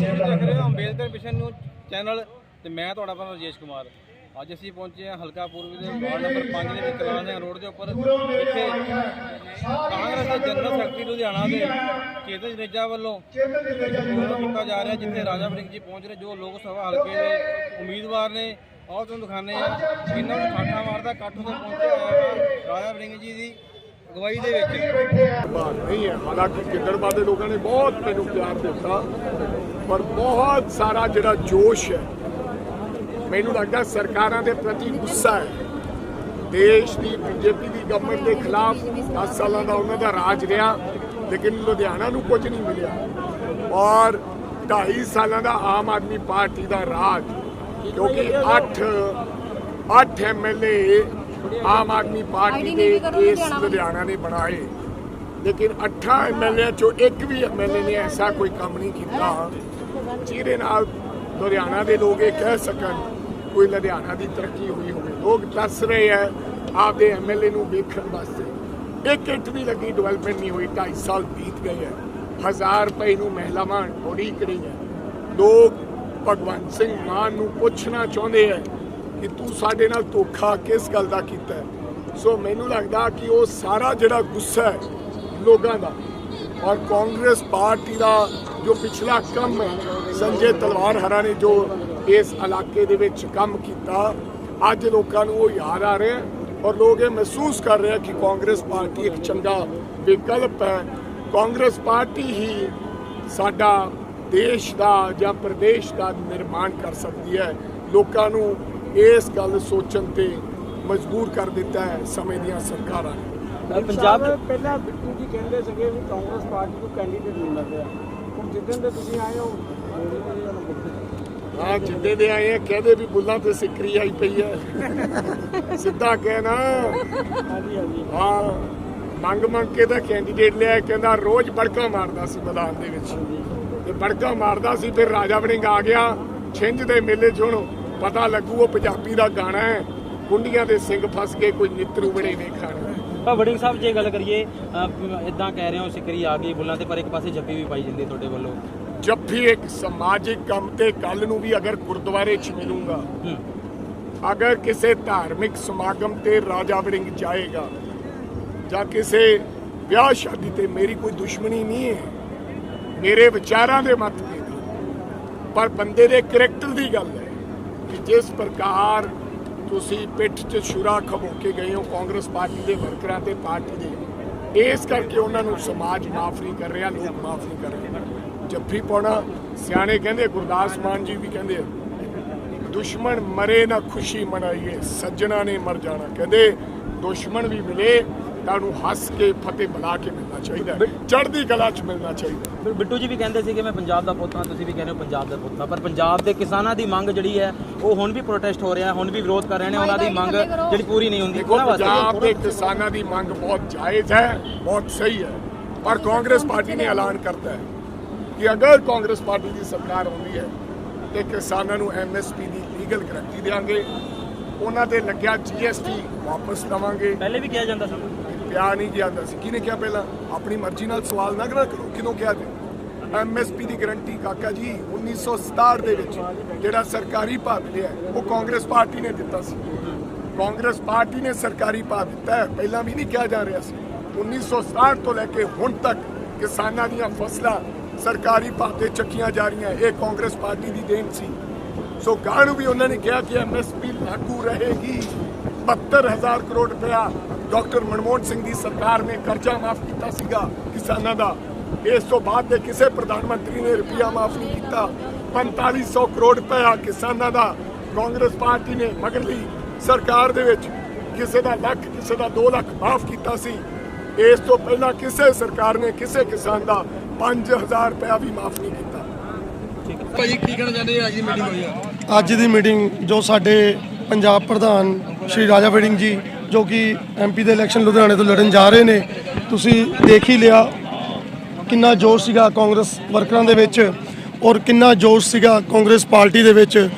ਤੁਸੀਂ ਦੇਖ ਰਹੇ ਹੋ ਅੰਬੇਦਕਰ ਮਿਸ਼ਨ ਨਿਊਜ਼ ਚੈਨਲ ਤੇ ਮੈਂ ਤੁਹਾਡਾ ਆਪਣਾ ਰਜੇਸ਼ ਕੁਮਾਰ। ਅੱਜ ਅਸੀਂ ਪਹੁੰਚੇ ਹਾਂ ਹਲਕਾ ਪੂਰਬੀ ਦੇ ਵਾਰਡ ਨੰਬਰ 5 ਦੇ ਵਿੱਚ ਕਲਾਂ ਸਿੰਘ ਰੋਡ ਦੇ ਉੱਪਰ। ਇੱਥੇ ਕਾਂਗਰਸ ਦੇ ਜਨਰਲ ਸੈਕਟਰੀ ਲੁਧਿਆਣਾ ਦੇ ਚੇਤਨ ਜਨੇਜਾ ਵੱਲੋਂ ਕੀਤਾ ਜਾ ਰਿਹਾ ਜਿੱਥੇ ਰਾਜਾ ਵੜਿੰਗ ਜੀ ਪਹੁੰਚ ਰਹੇ ਜੋ ਲੋਕ ਸਭਾ ਹਲਕੇ ਦੇ ਉਮੀਦਵਾਰ ਨੇ। ਆਓ ਤੁਹਾਨੂੰ ਦਿਖਾਉਂਦੇ ਆ ਇਹਨਾਂ ਨੂੰ ਠਾਠਾ ਮਾਰਦਾ ਇਕੱਠ ਉੱਤੇ ਪਹੁੰਚਿਆ ਹੋਇਆ ਰਾਜਾ ਵੜਿੰਗ ਜੀ ਦੀ ਅਗਵਾਈ ਦੇ ਵਿੱਚ। ਬਾਤ ਨਹੀਂ ਹੈ। ਹਾਲਾਂਕਿ ਗਿੱਦੜਬਾਹ ਦੇ ਲੋਕਾਂ ਨੇ ਬਹੁਤ ਮੈਨੂੰ ਪਿਆਰ ਦਿੱਤਾ। ਪਰ ਬਹੁਤ ਸਾਰਾ ਜਿਹੜਾ ਜੋਸ਼ ਹੈ, ਮੈਨੂੰ ਲੱਗਦਾ ਸਰਕਾਰਾਂ ਦੇ ਪ੍ਰਤੀ ਗੁੱਸਾ ਹੈ। ਦੇਸ਼ ਦੀ ਬੀਜੇਪੀ ਦੀ ਗਵਰਨਮੈਂਟ ਦੇ ਖਿਲਾਫ 10 ਸਾਲਾਂ ਦਾ ਉਹਨਾਂ ਦਾ ਰਾਜ ਰਿਹਾ, ਲੇਕਿਨ ਲੁਧਿਆਣਾ ਨੂੰ ਕੁਝ ਨਹੀਂ ਮਿਲਿਆ। ਔਰ 2.5 ਸਾਲਾਂ ਦਾ ਆਮ ਆਦਮੀ ਪਾਰਟੀ ਦਾ ਰਾਜ, ਕਿਉਂਕਿ 8 8 ਐਮਐਲਏ ਆਮ ਆਦਮੀ ਪਾਰਟੀ ਦੇ ਇਸ ਲੁਧਿਆਣਾ ਨੇ ਬਣਾਏ। ਲੇਕਿਨ 8 ਐਮਐਲਏ ਚੋਂ ਇੱਕ ਵੀ ਐਮਐਲਏ ਨੇ ਐਸਾ ਕੋਈ ਕੰਮ ਨਹੀਂ ਕੀਤਾ। ਜਿਹਦੇ ਨਾਲ ਲੁਧਿਆਣਾ ਦੇ ਲੋਕ ਇਹ ਕਹਿ ਸਕਣ ਕੋਈ ਲੁਧਿਆਣਾ ਦੀ ਤਰੱਕੀ ਹੋਈ ਹੋਵੇ। ਲੋਕ ਦੱਸ ਰਹੇ ਹੈ, ਆਪਦੇ ਐਮਐਲਏ ਨੂੰ ਵੇਖਣ ਵਾਸਤੇ। ਇੱਕ ਇੱਟ ਵੀ ਲੱਗੀ ਡਿਵੈਲਪਮੈਂਟ ਨਹੀਂ ਹੋਈ 2.5 ਸਾਲ ਬੀਤ ਗਏ ਹੈ। ਹਜ਼ਾਰ ਰੁਪਏ ਨੂੰ ਮਹਿਲਾਵਾਂ ਉਡੀਕ ਕਰੀ ਹੈ। ਲੋਕ ਭਗਵੰਤ ਸਿੰਘ ਮਾਨ ਨੂੰ ਪੁੱਛਣਾ ਚਾਹੁੰਦੇ ਹੈ ਕਿ ਤੂੰ ਸਾਡੇ ਨਾਲ ਧੋਖਾ ਕਿਸ ਗੱਲ ਦਾ ਕੀਤਾ ਸੋ ਮੈਨੂੰ ਲੱਗਦਾ ਕਿ ਉਹ ਸਾਰਾ ਜਿਹੜਾ ਗੁੱਸਾ ਹੈ ਲੋਕਾਂ ਦਾ ਔਰ ਕਾਂਗਰਸ ਪਾਰਟੀ ਦਾ ਜੋ ਪਿਛਲਾ ਕੰਮ ਹੈ ਸੰਜੇ ਤਲਵਾਰ ਹਰਾ ਨੇ ਜੋ ਇਸ ਇਲਾਕੇ ਦੇ ਵਿੱਚ ਕੰਮ ਕੀਤਾ ਅੱਜ ਲੋਕਾਂ ਨੂੰ ਉਹ ਯਾਦ ਆ ਰਿਹਾ ਔਰ ਲੋਕ ਇਹ ਮਹਿਸੂਸ ਕਰ ਰਹੇ ਆ ਕਿ ਕਾਂਗਰਸ ਪਾਰਟੀ ਇੱਕ ਚੰਗਾ ਵਿਕਲਪ ਹੈ। ਕਾਂਗਰਸ ਪਾਰਟੀ ਹੀ ਸਾਡਾ ਦੇਸ਼ ਦਾ ਜਾਂ ਪ੍ਰਦੇਸ਼ ਦਾ ਨਿਰਮਾਣ ਕਰ ਸਕਦੀ ਹੈ। ਲੋਕਾਂ ਨੂੰ ਇਸ ਗੱਲ ਸੋਚਣ ਤੇ ਮਜਬੂਰ ਕਰ ਦਿੱਤਾ ਹੈ ਸਮੇਂ ਦੀਆਂ ਸਰਕਾਰਾਂ ਨੇ। ਪੰਜਾਬ ਪਹਿਲਾਂ ਬਿੱਟੂ ਜੀ ਕਹਿੰਦੇ ਸੀਗੇ ਵੀ ਕਾਂਗਰਸ ਪਾਰਟੀ ਨੂੰ ਕੈਂਡੀਡੇਟ ਨਹੀਂ ਲੱਭਿਆ ਹੁਣ ਜਿੱਦਣ ਦੇ ਤੁਸੀਂ ਆਏ ਹੋ ਹਾਂ ਜਿੰਦੇ ਦੇ ਆਏ ਆ ਕਹਦੇ ਵੀ ਬੁੱਲਾਂ ਤੇ ਸਿੱਕਰੀ ਆਈ ਪਈ ਹੈ ਸਿੱਧਾ ਕਹਿ ਨਾ ਹਾਂਜੀ ਹਾਂਜੀ। ਹਾਂ ਮੰਗ ਮੰਗ ਕੇ ਤਾਂ ਕੈਂਡੀਡੇਟ ਲਿਆ ਕਹਿੰਦਾ ਰੋਜ਼ ਬੜਕਾ ਮਾਰਦਾ ਸੀ ਮੈਦਾਨ ਦੇ ਵਿੱਚ। ਤੇ ਬੜਕਾ ਮਾਰਦਾ ਸੀ ਫਿਰ ਰਾਜਾ ਵੜਿੰਗ ਆ ਗਿਆ। ਛਿੰਝ ਦੇ ਮੇਲੇ 'ਚ ਹੁਣ ਪਤਾ ਲੱਗੂ ਉਹ ਪੰਜਾਬੀ ਦਾ ਗਾਣਾ ਹੈ। ਕੁੰਡੀਆਂ ਦੇ ਸਿੰਘ ਫਸ ਕੇ ਕੋਈ ਨਿੱਤਰੂ ਬੜੇ ਨਹੀਂ ਤਾਂ ਵੜਿੰਗ ਸਾਹਿਬ ਜੇ ਗੱਲ ਕਰੀਏ ਇਦਾਂ ਕਹਿ ਰਹੇ ਹੋ ਸਿਕਰੀ ਆ ਗਈ ਬੁੱਲਾਂ ਤੇ ਪਰ ਇੱਕ ਪਾਸੇ ਜੱਫੀ ਵੀ ਪਾਈ ਜਾਂਦੀ ਤੁਹਾਡੇ ਵੱਲੋਂ। ਜੱਫੀ ਇੱਕ ਸਮਾਜਿਕ ਕੰਮ ਤੇ ਕੱਲ ਨੂੰ ਵੀ ਅਗਰ ਗੁਰਦੁਆਰੇ 'ਚ ਮਿਲੂੰਗਾ ਅਗਰ ਕਿਸੇ ਧਾਰਮਿਕ ਸਮਾਗਮ ਤੇ ਰਾਜਾ ਵੜਿੰਗ ਜਾਏਗਾ ਜਾਂ ਕਿਸੇ ਵਿਆਹ ਸ਼ਾਦੀ ਤੇ ਮੇਰੀ ਕੋਈ ਦੁਸ਼ਮਣੀ ਨਹੀਂ ਹੈ। ਮੇਰੇ ਵਿਚਾਰਾਂ ਦੇ ਮਤਭੇਦ। ਪਰ ਬੰਦੇ ਦੇ ਕਰੈਕਟਰ ਦੀ ਗੱਲ ਹੈ ਕਿ ਜਿਸ ਪ੍ਰਕਾਰ ਤੁਸੀਂ ਪਿੱਠ 'ਚ ਛੁਰਾ ਖਬੋ ਕੇ ਗਏ ਹੋ ਕਾਂਗਰਸ ਪਾਰਟੀ ਦੇ ਵਰਕਰਾਂ ਤੇ ਪਾਰਟੀ ਦੇ। ਇਸ ਕਰਕੇ ਉਹਨਾਂ ਨੂੰ ਸਮਾਜ ਮਾਫ ਨਹੀਂ ਕਰ ਰਿਹਾ, ਲੋਕ ਮਾਫ ਨਹੀਂ ਕਰ ਰਹੇ। ਜੱਫੀ ਪਾਉਣਾ, ਸਿਆਣੇ ਕਹਿੰਦੇ ਗੁਰਦਾਸ ਮਾਨ ਜੀ ਵੀ ਕਹਿੰਦੇ ਆ, ਦੁਸ਼ਮਣ ਮਰੇ ਨਾ ਖੁਸ਼ੀ ਮਨਾਈਏ, ਸੱਜਣਾ ਨੇ ਮਰ ਜਾਣਾ। ਕਹਿੰਦੇ, ਦੁਸ਼ਮਣ ਵੀ ਮਿਲੇ ਤਾਂ ਉਹਨੂੰ ਹੱਸ ਕੇ ਫਤਿਹ ਬੁਲਾ ਕੇ ਮਿਲਣਾ ਚਾਹੀਦਾ ਹੈ। ਚੜ੍ਹਦੀ ਕਲਾ 'ਚ ਮਿਲਣਾ ਚਾਹੀਦਾ ਹੈ। ਫਿਰ ਬਿੱਟੂ ਜੀ ਵੀ ਕਹਿੰਦੇ ਸੀ ਕਿ ਮੈਂ ਪੰਜਾਬ ਦਾ ਪੁੱਤ ਹਾਂ ਤੁਸੀਂ ਵੀ ਕਹਿੰਦੇ ਹੋ ਪੰਜਾਬ ਦਾ ਪੁੱਤ ਹਾਂ। ਪਰ ਪੰਜਾਬ ਦੇ ਕਿਸਾਨਾਂ ਦੀ ਮੰਗ ਜਿਹੜੀ ਹੈ ਉਹ ਹੁਣ ਵੀ ਪ੍ਰੋਟੈਸਟ ਹੋ ਰਿਹਾ ਹੁਣ ਵੀ ਵਿਰੋਧ ਕਰ ਰਹੇ ਨੇ ਉਹਨਾਂ ਦੀ ਮੰਗ ਜਿਹੜੀ ਪੂਰੀ ਨਹੀਂ ਹੁੰਦੀ। ਦੇਖੋ ਉਹਨਾਂ ਵਾਸਤੇ ਪੰਜਾਬ ਦੇ ਕਿਸਾਨਾਂ ਦੀ ਮੰਗ ਬਹੁਤ ਜਾਇਜ਼ ਹੈ ਬਹੁਤ ਸਹੀ ਹੈ। ਪਰ ਕਾਂਗਰਸ ਪਾਰਟੀ ਨੇ ਐਲਾਨ ਕਰਤਾ ਹੈ ਕਿ ਅਗਰ ਕਾਂਗਰਸ ਪਾਰਟੀ ਦੀ ਸਰਕਾਰ ਆਉਂਦੀ ਹੈ ਤੇ ਕਿਸਾਨਾਂ ਨੂੰ ਐਮਐਸਪੀ ਦੀ ਲੀਗਲ ਗਰੰਟੀ ਦੇਵਾਂਗੇ ਉਹਨਾਂ ਤੇ ਲੱਗਿਆ ਜੀਐਸਟੀ ਵਾਪਸ ਲਵਾਂਗੇ ਪਹਿਲੇ ਵੀ ਕਿਹਾ ਜਾਂਦਾ ਸੀ। ਪਿਆ ਨਹੀਂ ਜਾਂਦਾ ਸੀ ਕਿਹਨੇ ਕਿਹਾ ਪਹਿਲਾਂ? ਆਪਣੀ ਮਰਜ਼ੀ ਨਾਲ ਸਵਾਲ ਨਾ ਕਰਾ ਕਰੋ। ਕਿਦੋਂ ਕਿਹਾ ਜੀ? ਐਮਐਸਪੀ ਦੀ ਗਰੰਟੀ ਕਾਕਾ ਜੀ 1967 ਦੇ ਵਿੱਚ ਜਿਹੜਾ ਸਰਕਾਰੀ ਭਾਅ ਮਿਲਿਆ ਉਹ ਕਾਂਗਰਸ ਪਾਰਟੀ ਨੇ ਦਿੱਤਾ ਸੀ। ਕਾਂਗਰਸ ਪਾਰਟੀ ਨੇ ਸਰਕਾਰੀ ਭਾਅ ਦਿੱਤਾ ਹੈ। ਪਹਿਲਾਂ ਵੀ ਨਹੀਂ ਕਿਹਾ ਜਾ ਰਿਹਾ ਸੀ। 1967 ਤੋਂ ਲੈ ਕੇ ਹੁਣ ਤੱਕ ਕਿਸਾਨਾਂ ਦੀਆਂ ਫਸਲਾਂ ਸਰਕਾਰੀ ਭਾਅ ਤੇ ਚੱਕੀਆਂ ਜਾ ਰਹੀਆਂ। ਇਹ ਕਾਂਗਰਸ ਪਾਰਟੀ ਦੀ ਦੇਣ ਸੀ। ਸੋ ਗਾਂ ਨੂੰ ਵੀ ਉਹਨਾਂ ਨੇ ਕਿਹਾ ਕਿ ਐਮਐਸਪੀ ਲਾਗੂ ਰਹੇਗੀ। 72000 ਕਰੋੜ ਰੁਪਇਆ ਡਾਕਟਰ ਮਨਮੋਹਨ ਸਿੰਘ ਦੀ ਸਰਕਾਰ ਨੇ ਕਰਜ਼ਾ ਮਾਫ ਕੀਤਾ ਸੀਗਾ ਕਿਸਾਨਾਂ ਦਾ। ਇਸ ਤੋਂ ਬਾਅਦ ਦੇ ਕਿਸੇ ਪ੍ਰਧਾਨ ਮੰਤਰੀ ਨੇ ਰੁਪਇਆ ਮਾਫ ਨਹੀਂ ਕੀਤਾ। 4500 ਕਰੋੜ ਰੁਪਇਆ ਕਿਸਾਨਾਂ ਦਾ ਕਾਂਗਰਸ ਪਾਰਟੀ ਨੇ ਮਗਰਲੀ ਸਰਕਾਰ ਦੇ ਵਿੱਚ ਕਿਸੇ ਦਾ ਲੱਖ ਕਿਸੇ ਦਾ 2 ਲੱਖ ਮਾਫ ਕੀਤਾ ਸੀ। ਇਸ ਤੋਂ ਪਹਿਲਾਂ ਕਿਸੇ ਸਰਕਾਰ ਨੇ ਕਿਸੇ ਕਿਸਾਨ ਦਾ 5000 ਰੁਪਇਆ ਵੀ ਮਾਫ ਨਹੀਂ ਕੀਤਾ। ਭਾਜੀ ਕੀ ਕਹਿਣਾ ਚਾਹੁੰਦੇ ਅੱਜ ਦੀ ਮੀਟਿੰਗ ਹੋਈ ਆ? ਅੱਜ ਦੀ ਮੀਟਿੰਗ ਜੋ ਸਾਡੇ ਪੰਜਾਬ ਪ੍ਰਧਾਨ ਸ਼੍ਰੀ ਰਾਜਾ ਵੜਿੰਗ ਜੀ ਜੋ ਕਿ ਐਮਪੀ ਦੇ ਇਲੈਕਸ਼ਨ ਲੁਧਿਆਣੇ ਤੋਂ ਲੜਨ ਜਾ ਰਹੇ ਨੇ, ਤੁਸੀਂ ਦੇਖ ਹੀ ਲਿਆ ਕਿੰਨਾ ਜੋਸ਼ ਸੀਗਾ ਕਾਂਗਰਸ ਵਰਕਰਾਂ ਦੇ ਵਿੱਚ ਔਰ ਕਿੰਨਾ ਜੋਸ਼ ਸੀਗਾ ਕਾਂਗਰਸ ਪਾਰਟੀ ਦੇ ਵਿੱਚ।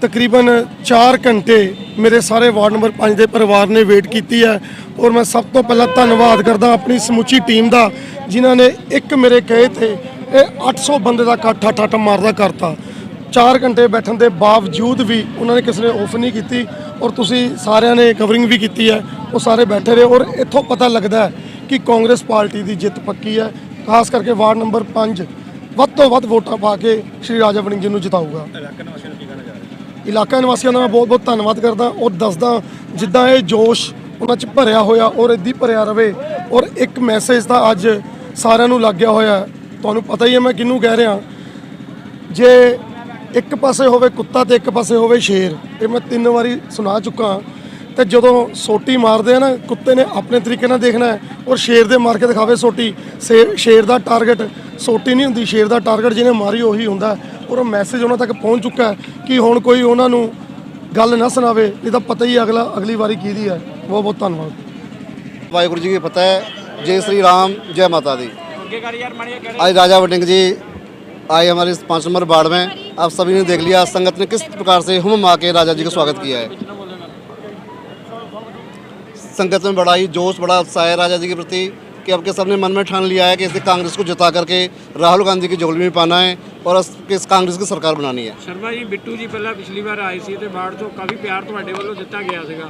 ਤਕਰੀਬਨ 4 ਘੰਟੇ ਮੇਰੇ ਸਾਰੇ ਵਾਰਡ ਨੰਬਰ 5 ਦੇ ਪਰਿਵਾਰ ਨੇ ਵੇਟ ਕੀਤੀ ਹੈ ਔਰ ਮੈਂ ਸਭ ਤੋਂ ਪਹਿਲਾਂ ਧੰਨਵਾਦ ਕਰਦਾ ਆਪਣੀ ਸਮੁੱਚੀ ਟੀਮ ਦਾ, ਜਿਨ੍ਹਾਂ ਨੇ ਇੱਕ ਮੇਰੇ ਕਹੇ ਤੇ ਇਹ 800 ਬੰਦੇ ਦਾ ਇਕੱਠ ਠੱਠ ਠੱਠ ਮਾਰਦਾ ਕਰਤਾ। 4 ਘੰਟੇ ਬੈਠਣ ਦੇ ਬਾਵਜੂਦ ਵੀ ਉਹਨਾਂ ਨੇ ਕਿਸੇ ਨੇ ਆਫ ਨਹੀਂ ਕੀਤੀ ਔਰ ਤੁਸੀਂ ਸਾਰਿਆਂ ਨੇ ਕਵਰਿੰਗ ਵੀ ਕੀਤੀ ਹੈ ਉਹ ਸਾਰੇ ਬੈਠੇ ਰਹੇ ਔਰ ਇੱਥੋਂ ਪਤਾ ਲੱਗਦਾ ਕਿ ਕਾਂਗਰਸ ਪਾਰਟੀ ਦੀ ਜਿੱਤ ਪੱਕੀ ਹੈ ਖਾਸ ਕਰਕੇ ਵਾਰਡ ਨੰਬਰ 5 ਵੱਧ ਤੋਂ ਵੱਧ ਵੋਟਾਂ ਪਾ ਕੇ ਸ਼੍ਰੀ ਰਾਜਾ ਵੜਿੰਗ ਜੀ ਨੂੰ ਜਿਤਾਊਗਾ। ਇਲਾਕਾ ਨਿਵਾਸੀਆਂ ਦਾ ਮੈਂ ਬਹੁਤ ਬਹੁਤ ਧੰਨਵਾਦ ਕਰਦਾ ਔਰ ਦੱਸਦਾ ਜਿੱਦਾਂ ਇਹ ਜੋਸ਼ ਉਹਨਾਂ 'ਚ ਭਰਿਆ ਹੋਇਆ ਔਰ ਇੱਦੀ ਭਰਿਆ ਰਵੇ ਔਰ ਇੱਕ ਮੈਸੇਜ ਤਾਂ ਅੱਜ ਸਾਰਿਆਂ ਨੂੰ ਲੱਗ ਗਿਆ ਹੋਇਆ। ਤੁਹਾਨੂੰ ਪਤਾ ਹੀ ਹੈ ਮੈਂ ਕਿਹਨੂੰ ਕਹਿ ਰਿਹਾ। ਜੇ ਇੱਕ ਪਾਸੇ ਹੋਵੇ ਕੁੱਤਾ ਤੇ ਇੱਕ ਪਾਸੇ ਹੋਵੇ ਸ਼ੇਰ। ਇਹ ਮੈਂ ਤਿੰਨ ਵਾਰੀ ਸੁਣਾ ਚੁੱਕਾ ਤੇ ਜਦੋਂ ਸੋਟੀ ਮਾਰਦੇ ਆ ਨਾ ਕੁੱਤੇ ਨੇ ਆਪਣੇ ਤਰੀਕੇ ਨਾਲ ਦੇਖਣਾ ਹੈ ਔਰ ਸ਼ੇਰ ਦੇ ਮਾਰ ਕੇ ਦਿਖਾਵੇ ਸੋਟੀ। ਸ਼ੇਰ ਦਾ ਟਾਰਗੇਟ ਸੋਟੀ ਨਹੀਂ ਹੁੰਦੀ ਸ਼ੇਰ ਦਾ ਟਾਰਗੇਟ ਜਿਹਨੇ ਮਾਰੀ ਉਹੀ ਹੁੰਦਾ ਔਰ ਉਹ ਮੈਸੇਜ ਉਹਨਾਂ ਤੱਕ ਪਹੁੰਚ ਚੁੱਕਾ ਕਿ ਹੁਣ ਕੋਈ ਉਹਨਾਂ ਨੂੰ ਗੱਲ ਨਾ ਸੁਣਾਵੇ। ਇਹਦਾ ਪਤਾ ਹੀ ਅਗਲਾ ਅਗਲੀ ਵਾਰੀ ਕੀ ਦੀ ਹੈ। ਬਹੁਤ ਬਹੁਤ ਧੰਨਵਾਦ। ਵਾਹਿਗੁਰੂ ਜੀ ਕੀ ਪਤਾ ਹੈ ਜੈ ਸ੍ਰੀ ਰਾਮ ਜੈ ਮਾਤਾ ਦੀ। ਅੱਜ ਰਾਜਾ ਵਟਿੰਗ ਜੀ आए हमारे इस पाँच नंबर वार्ड में आप सभी ने देख लिया संगत ने किस प्रकार से हम आके राजा जी का स्वागत किया है संगत में बड़ा ही जोश बड़ा उत्साह है राजा जी के प्रति कि अब के सबने मन में ठान लिया है कि इसे कांग्रेस को जिता करके राहुल गांधी की झोली में पाना है और इस इस कांग्रेस की सरकार बनानी है ਸ਼ਰਮਾ ਜੀ ਬਿੱਟੂ ਜੀ ਪਹਿਲਾਂ ਪਿਛਲੀ ਵਾਰ ਆਏ ਸੀ ਤੇ ਬਾੜ ਤੋਂ ਕਾਫੀ ਪਿਆਰ ਤੁਹਾਡੇ ਵੱਲੋਂ ਦਿੱਤਾ ਗਿਆ ਸੀਗਾ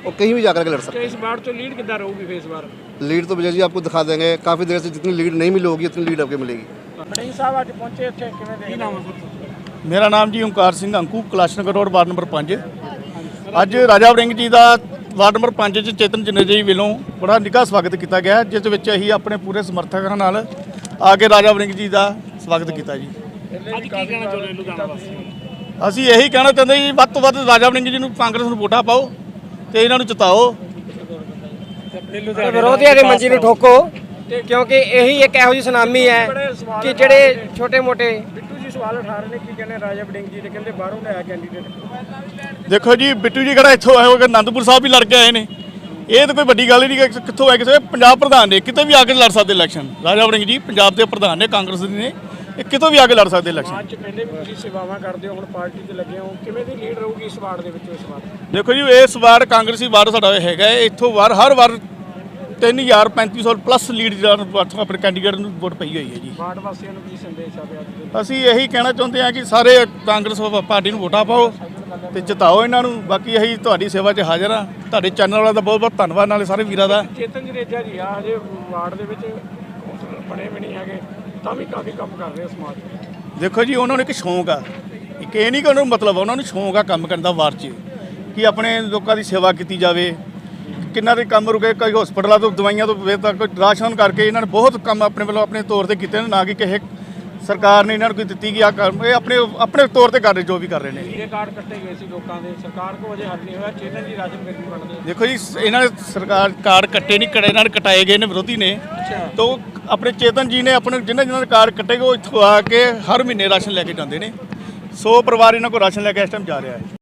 और कहीं भी जाकर के लड़ सकते ਤੇ ਇਸ ਬਾੜ ਤੋਂ ਲੀਡ ਕਿੱਦਾਂ ਰਹੂਗੀ ਫੇਸ ਵਾਰ हैं लीड तो विजय जी आपको दिखा देंगे काफ़ी देर से जितनी लीड नहीं मिली होगी उतनी लीड आपको मिलेगी ਬਿਡਿੰਗ ਸਾਹਿਬ ਅੱਜ ਪਹੁੰਚੇ ਇੱਥੇ ਕਿਵੇਂ ਦੇਖਦੇ ਨਾਮ ਹੈ ਮੇਰਾ ਨਾਮ ਜੀ Onkar Singh Anku Kalashnagar road ward number 5 ਅੱਜ ਰਾਜਾ ਵੜਿੰਗ ਜੀ ਦਾ ਵਾਰਡ ਨੰਬਰ 5 ਚ ਚੇਤਨ ਜਨੇ ਜੀ ਵੱਲੋਂ ਬੜਾ ਨਿੱਘਾ ਸਵਾਗਤ ਕੀਤਾ ਗਿਆ ਜਿਸ ਵਿੱਚ ਅਸੀਂ ਆਪਣੇ ਪੂਰੇ ਸਮਰਥਕਾਂ ਨਾਲ ਆ ਕੇ ਰਾਜਾ ਵੜਿੰਗ ਜੀ ਦਾ ਸਵਾਗਤ ਕੀਤਾ ਜੀ ਅੱਜ ਕੀ ਕਹਿਣਾ ਚਾਹੁੰਦੇ ਲੁਧਿਆਣਾ ਵਾਸੀ ਅਸੀਂ ਇਹੀ ਕਹਿਣਾ ਚਾਹੁੰਦੇ ਜੀ ਵੱਧ ਤੋਂ ਵੱਧ ਰਾਜਾ ਵੜਿੰਗ ਜੀ ਨੂੰ ਕਾਂਗਰਸ ਨੂੰ ਵੋਟਾਂ ਪਾਓ ਤੇ ਇਹਨਾਂ ਨੂੰ ਜਿਤਾਓ ਵਿਰੋਧੀਆਂ ਦੀ ਮੰਜੀ ਨੂੰ ਠੋਕੋ ਕਿਉਂਕਿ ਇਹੀ ਇੱਕ ਇਹੋ ਜਿਹੀ ਸੁਨਾਮੀ ਹੈ ਕਿ ਜਿਹੜੇ ਛੋਟੇ-ਮੋਟੇ ਬਿੱਟੂ ਜੀ ਸਵਾਲ ਉਠਾ ਰਹੇ ਨੇ ਕੀ ਕਹਿੰਦੇ ਰਾਜਾ ਬਿਡਿੰਗ ਜੀ ਤੇ ਕਹਿੰਦੇ ਬਾਹਰੋਂ ਲਿਆ ਕੈਂਡੀਡੇਟ ਦੇਖੋ ਜੀ ਬਿੱਟੂ ਜੀ ਕਿਹੜਾ ਇੱਥੋਂ ਆਏ ਹੋਗੇ ਅਨੰਦਪੁਰ ਸਾਹਿਬ ਵੀ ਲੜ ਕੇ ਆਏ ਨੇ। ਇਹ ਤਾਂ ਕੋਈ ਵੱਡੀ ਗੱਲ ਹੀ ਨਹੀਂ ਕਿ ਕਿੱਥੋਂ ਆਏ ਕਿਸੇ ਪੰਜਾਬ ਪ੍ਰਧਾਨ ਨੇ ਕਿਤੇ ਵੀ ਆ ਕੇ ਲੜ ਸਕਦੇ ਇਲੈਕਸ਼ਨ ਰਾਜਾ ਵੜਿੰਗ ਜੀ ਪੰਜਾਬ ਦੇ ਪ੍ਰਧਾਨ ਨੇ ਕਾਂਗਰਸ ਦੇ ਨੇ। ਇਹ ਕਿਤੋਂ ਵੀ ਆ ਕੇ ਲੜ ਸਕਦੇ ਇਲੈਕਸ਼ਨ ਅੱਜ ਪਹਿਲੇ ਵੀ ਤੁਸੀਂ ਸੇਵਾਵਾਂ ਕਰਦੇ ਹੋ ਹੁਣ ਪਾਰਟੀ ਤੇ ਲੱਗੇ ਹੋ ਕਿਵੇਂ ਦੀ ਲੀਡ ਰਹੂਗੀ ਇਸ ਵਾਰਡ ਦੇ ਵਿੱਚ ਇਸ ਵਾਰ ਦੇਖੋ ਜੀ ਇਸ ਵਾਰ ਕਾਂਗਰਸੀ ਵਾਰ ਸਾਡਾ ਹੈਗਾ ਹੈ, ਇੱਥੋਂ ਵਾਰ ਹਰ ਵਾਰ 3500 ਪਲੱਸ ਲੀਡ ਜਿਹੜਾ ਆਪਣੇ ਕੈਂਡੀਡੇਟ ਨੂੰ ਵੋਟ ਪਈ ਹੋਈ ਹੈ ਜੀ। ਵਾਰਡ ਵਾਸੀਆਂ ਨੂੰ ਕੀ ਸੰਦੇਸ਼ ਆਵੇ ਅੱਜ ਦੇ? ਅਸੀਂ ਇਹੀ ਕਹਿਣਾ ਚਾਹੁੰਦੇ ਹਾਂ ਕਿ ਸਾਰੇ ਕਾਂਗਰਸ ਪਾਰਟੀ ਨੂੰ ਵੋਟਾਂ ਪਾਓ ਤੇ ਜਿਤਾਓ ਇਹਨਾਂ ਨੂੰ। ਬਾਕੀ ਅਸੀਂ ਤੁਹਾਡੀ ਸੇਵਾ 'ਚ ਹਾਜ਼ਰ ਹਾਂ। ਤੁਹਾਡੇ ਚੈਨਲ ਵਾਲਾ ਦਾ ਬਹੁਤ ਬਹੁਤ ਧੰਨਵਾਦ ਨਾਲੇ ਸਾਰੇ ਵੀਰਾਂ ਦਾ। ਚੇਤਨ ਜਰੇਜਾ ਜੀ ਆ ਹਜੇ ਵਾਰਡ ਦੇ ਵਿੱਚ ਬਣੇ ਵੀ ਨਹੀਂ ਹੈਗੇ। ਤਾਂ ਵੀ ਕਾਫੀ ਕੰਮ ਕਰ ਰਹੇ ਆ ਸਮਾਜ। ਦੇ ਦੇਖੋ ਜੀ, ਉਹਨਾਂ ਨੂੰ ਇੱਕ ਸ਼ੌਂਕ ਆ। ਇੱਕ ਇਹ ਨਹੀਂ ਕਿ ਉਹਨਾਂ ਨੂੰ ਮਤਲਬ ਆ, ਉਹਨਾਂ ਨੂੰ ਸ਼ੌਂਕ ਆ ਕੰਮ ਕਰਨ ਦਾ ਵਾਰ 'ਚ। ਕਿ ਆਪਣੇ ਲੋਕਾਂ ਦੀ ਸੇਵਾ ਕੀਤੀ ਜਾਵੇ। ਕਿੰਨਾ ਦੇ ਕੰਮ ਰੁਕੇ, ਕਈ ਹਸਪਤਾਲਾਂ ਤੋਂ ਦਵਾਈਆਂ ਤੋਂ ਵੇ ਤੱਕ ਰਾਸ਼ਨ ਕਰਕੇ ਇਹਨਾਂ ਨੇ ਬਹੁਤ ਕੰਮ ਆਪਣੇ ਵੱਲੋਂ ਆਪਣੇ ਤੌਰ ਤੇ ਕੀਤੇ ਨੇ, ਨਾ ਕਿ ਕਿਸੇ ਸਰਕਾਰ ਨੇ ਇਹਨਾਂ ਨੂੰ ਕੋਈ ਦਿੱਤੀ ਕਿ ਆ ਇਹ ਆਪਣੇ ਆਪਣੇ ਤੌਰ ਤੇ ਕਰ ਰਹੇ ਜੋ ਵੀ ਕਰ ਰਹੇ ਨੇ। ਇਹ ਕਾਰਡ ਕੱਟੇ ਗਏ ਸੀ ਲੋਕਾਂ ਦੇ ਸਰਕਾਰ ਕੋ ਅਜੇ ਹੱਲ ਨਹੀਂ ਹੋਇਆ ਚੇਤਨ ਜੀ ਰਾਜਨ ਗੱਦੀ ਬਣਦੇ ਦੇਖੋ ਜੀ ਇਹਨਾਂ ਨੇ ਸਰਕਾਰ ਕਾਰਡ ਕੱਟੇ ਨਹੀਂ ਕੜੇ ਨਾਲ ਕਟਾਏ ਗਏ ਨੇ ਵਿਰੋਧੀ ਨੇ। ਤੋਂ ਆਪਣੇ ਚੇਤਨ ਜੀ ਨੇ ਆਪਣੇ ਜਿਨ੍ਹਾਂ ਜਿਨ੍ਹਾਂ ਦੇ ਕਾਰਡ ਕੱਟੇ ਗਏ ਉਹ ਇੱਥੋਂ ਆ ਕੇ ਹਰ ਮਹੀਨੇ ਰਾਸ਼ਨ ਲੈ ਕੇ ਜਾਂਦੇ ਨੇ। 100 ਪਰਿਵਾਰ ਇਹਨਾਂ ਕੋਲ ਰਾਸ਼ਨ ਲੈ ਕੇ ਇਸ ਟਾਈਮ ਜਾ ਰਿਹਾ ਹੈ।